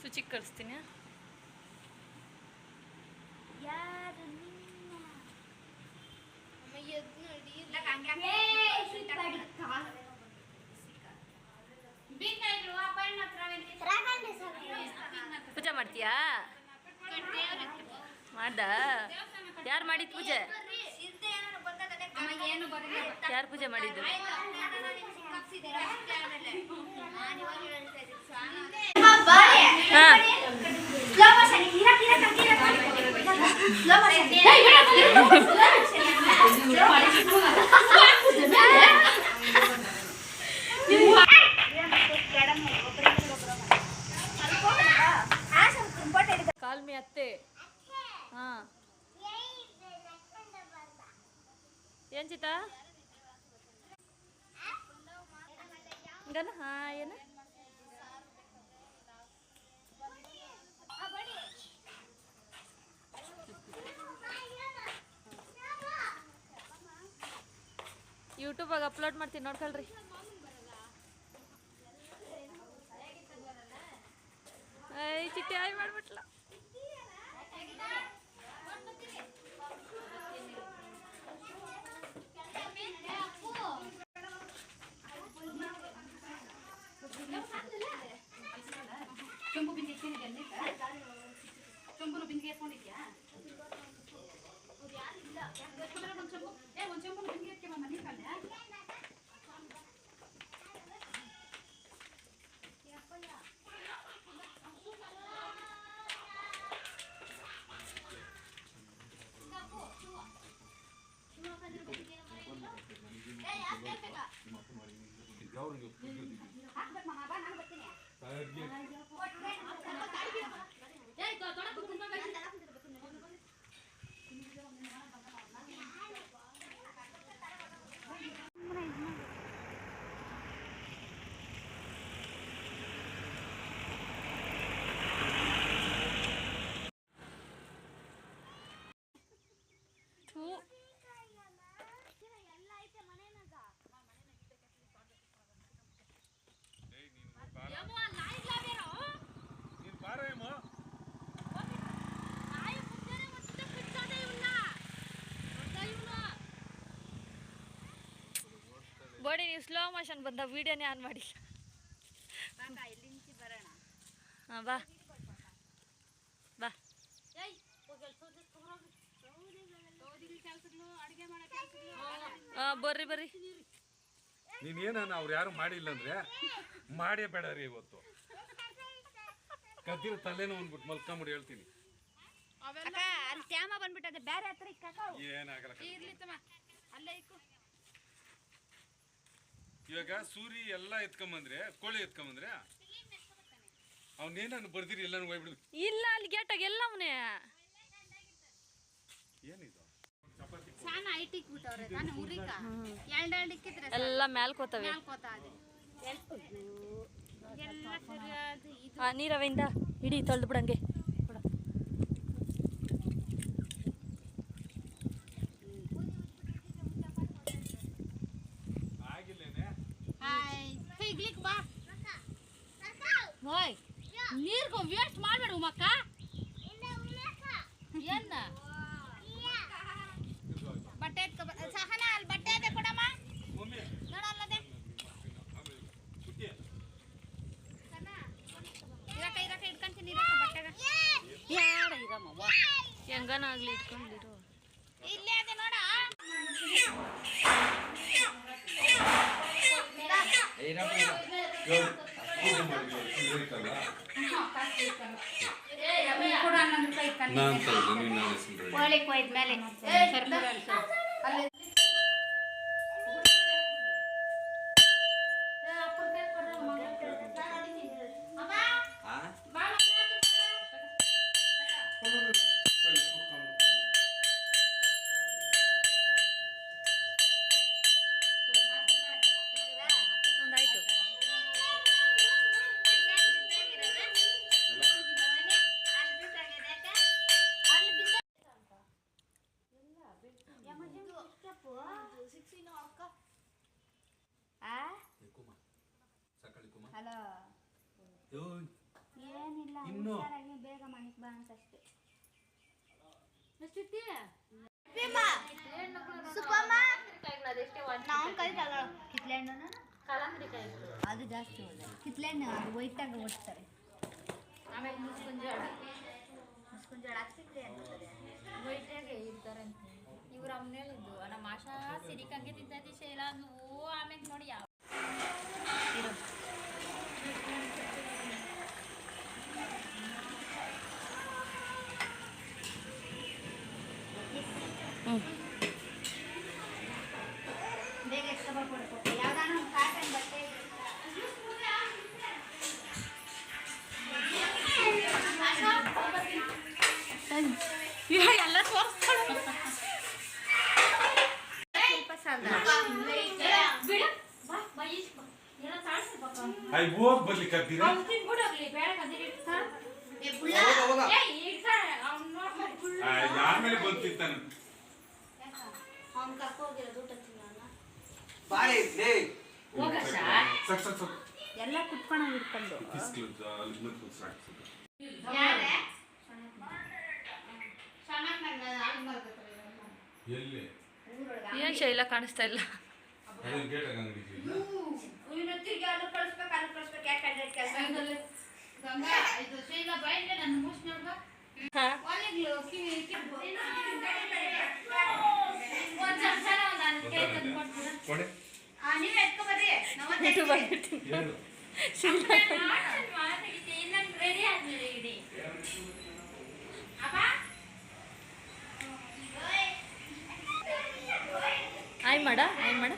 ಸುಚಿಗೆ ಕಳಿಸ್ತೀನಿ. ಪೂಜೆ ಮಾಡ್ತೀಯಾ? ಮಾಡ್ದ? ಯಾರು ಮಾಡಿದ್ ಪೂಜೆ? ಯಾರು ಪೂಜೆ ಮಾಡಿದ್ದು? ಹಾ ಕಾಲ್ಮಿ ಅತ್ತೆ ಹಾ ಏನ್ ಚಿತ್ತ ಗನ ಹಾ ಯೂಟ್ಯೂಬಾಗ ಅಪ್ಲೋಡ್ ಮಾಡ್ತೀನಿ ನೋಡ್ಕೊಳ್ರಿ. cemburu ya, ya, ya, ya ನೀವು ಸ್ಲೋ ಮೋಷನ್ ಬಂದ ವಿಡಿಯೋನೇ ಆನ್ ಮಾಡಿ ಹಾಂ ಬಾ. ಬಾ. ಬರ್ರಿ ಬರ್ರಿ. ನೀನೇನ ಅವ್ರು ಯಾರು ಮಾಡಿಲ್ಲ ಅಂದ್ರೆ ಮಾಡೇ ಬೇಡ ರೀ ಇವತ್ತು. ಕದ್ದಿರ ತಲೆನೋ ಅಂದ್ಬಿಟ್ಟು ಮಲ್ಕೊಂಬಿಡಿ ಹೇಳ್ತೀನಿ. ಅಲ್ಲಿ ತ್ಯಾಮ ಬಂದ್ಬಿಟ್ಟದೆ ಬೇರೆ ಹತ್ರ ಇಕ್ಕಾಕ ಏನಾಗಲ್ಲ. ಇರ್ಲಿ ತಮ್ಮ. ಅಲ್ಲೇ ಇಕ್ಕು. ಇವಾಗ ಸೂರಿ ಎಲ್ಲ ಎತ್ಕೊಂಬಂದ್ರೆ ಕೋಳಿ ಎತ್ಕೊಂಬಂದ್ರೆ ಅವನೇನು ಬರ್ದಿರಿ ಎಲ್ಲಾನು ಹೋಗ್ಬಿಡು. ಇಲ್ಲ ಅಲ್ಲಿ ಗೇಟಾಗ ಎಲ್ಲವನೇ ಏನಿದು? ಸಾನ ಐಟ್ ಇಕ್ಬಿಟ್ಟವ್ರೆ ನಾನು ಉರಿಕ ಎರಡು ಎರಡು ಇಕ್ಕಿದ್ರೆ ಎಲ್ಲ ಅವನೇ ಏನಿದು ಎಲ್ಲ ಹಾಂ ನೀರವೆಯಿಂದ ಇಡೀ ತೊಳೆದು ಬಿಡಂಗೆ ಆಗಿಲ್ಲೇನೆ ಹಾಯ್ ತೆಗ್ಲಿಕ್ ಬಾ ಹೋಯ್ ನೀರ್ಗು ವೇಸ್ಟ್ ಮಾಡ್ಬೇಡ ಉಮಕ್ಕ. ಏನ? ಬಟ್ಟೆ ಸಹನ ಅಲ್ಲಿ ಬಟ್ಟೆ ಅದೇ ಕೊಡಮ್ಮ. ನೋಡಲ್ಲದೆ ಇರಕ ಇರಕ ಇಟ್ಕೊಂತೀನಿ ಇರಕ ಬಟ್ಟೆಗ. ಯಾಡ ಇರಮ್ಮ ಹೆಂಗನ ಆಗ್ಲಿ ಇಟ್ಕೊಂಡಿರು. ಇಲ್ಲೇ ಅದೇ ನೋಡ. ಕೊಡು ರೂಪಾಯಿ ಇಟ್ಕೊಂಡು ನಾನು ತಗೊಳ್ಳಿ ನೀನು ನಾನು ಏನಿಲ್ಲ ಇನ್ನು? ಹುಷಾರಾಗಿ ಬೇಗ ಮನೆಗೆ ಬಾ ಅಂತ ಅಷ್ಟೇ ಅದು ಜಾಸ್ತಿ ಅದು ವೈಟಾಗಿ ಓಡ್ತಾರೆ ಆಮೇಲೆ ಮುಸ್ಕುಂಜೋಳ ಹಾಕ್ತಿದ್ರೆ ವೈಟಾಗೆ ಇರ್ತಾರೆ ಅಂತ ಇವ್ರು ಅಮ್ಮನ ಹೇಳಿದ್ದು ನಮ್ಮ ಆಶಾ ಸಿರಿಕಂಗೆ ತಿಂತೈತಿ ಶೈಲ. ಓ ಆಮೇಲೆ ನೋಡಿ ಯಾವ ಅಯ್ಯ ಹೋಗ್ ಬರ್ಲಿಕ್ಕೆ ಆಗ್ತೀರಿ ಯಾರ ಮೇಲೆ ಸಕ್ ಸಕ್ ಸಕ್ ಎಲ್ಲ ಕುತ್ಕೊಂಡು ಹಿಡ್ಕೊಂಡು ಏನು ಶೈಲ ಕಾಣಿಸ್ತಾ ಇಲ್ಲ? ಅದೇ ಗೇಟ್ ಅಂಗಡಿ ಆಯ್ ಮಾಡ ಆಯ್ ಮಾಡ.